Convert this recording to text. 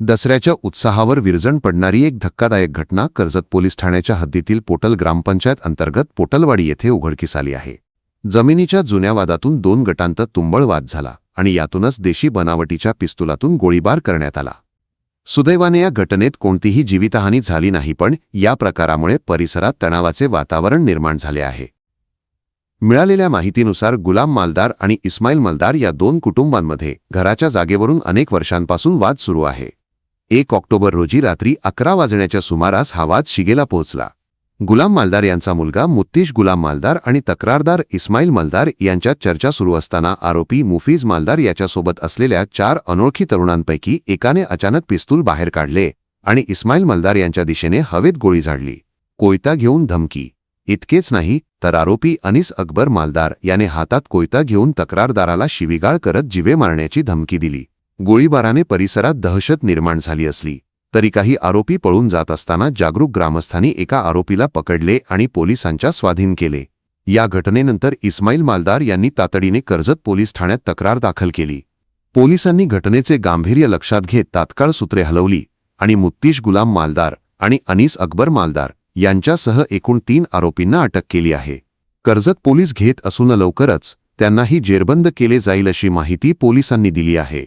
दसऱ्याच्या उत्साहावर विरजण पडणारी एक धक्कादायक घटना कर्जत पोलीस ठाण्याच्या हद्दीतील पोटल ग्रामपंचायत अंतर्गत पोटलवाडी येथे उघडकीस आली आहे. जमिनीच्या जुन्या वादातून दोन गटांत तुंबळ वाद झाला आणि यातूनच देशी बनावटीच्या पिस्तुलातून गोळीबार करण्यात आला. सुदैवाने या घटनेत कोणतीही जीवितहानी झाली नाही पण या प्रकारामुळे परिसरात तणावाचे वातावरण निर्माण झाले आहे. मिळालेल्या माहितीनुसार गुलाम मालदार आणि इस्माईल मलदार या दोन कुटुंबांमध्ये घराच्या जागेवरून अनेक वर्षांपासून वाद सुरू आहे. एक ऑक्टोबर रोजी रात्री अकरा वाजण्याच्या सुमारास हा शिगेला पोहोचला. गुलाम मालदार यांचा मुलगा मुत्तीश गुलाम मालदार आणि तक्रारदार इस्माईल मालदार यांच्यात चर्चा सुरू असताना आरोपी मुफीज मालदार याच्यासोबत असलेल्या चार अनोळखी तरुणांपैकी एकाने अचानक पिस्तूल बाहेर काढले आणि इस्माईल मलदार यांच्या दिशेने हवेत गोळी झाडली. कोयता घेऊन धमकी. इतकेच नाही तर आरोपी अनिस अकबर मालदार याने हातात कोयता घेऊन तक्रारदाराला शिवीगाळ करत जिवे मारण्याची धमकी दिली. गोळीबाराने परिसरात दहशत निर्माण झाली असली तरी काही आरोपी पळून जात असताना जागरूक ग्रामस्थांनी एका आरोपीला पकडले आणि पोलिसांच्या स्वाधीन केले. या घटनेनंतर इस्माईल मालदार यांनी तातडीने कर्जत पोलीस ठाण्यात तक्रार दाखल केली. पोलिसांनी घटनेचे गांभीर्य लक्षात घेत तात्काळ सूत्रे हलवली आणि मुत्तीश गुलाम मालदार आणि अनीस अकबर मालदार यांच्यासह एकूण तीन आरोपींना अटक केली आहे. कर्जत पोलीस घेत असून लवकरच त्यांनाही जेरबंद केले जाईल अशी माहिती पोलिसांनी दिली आहे.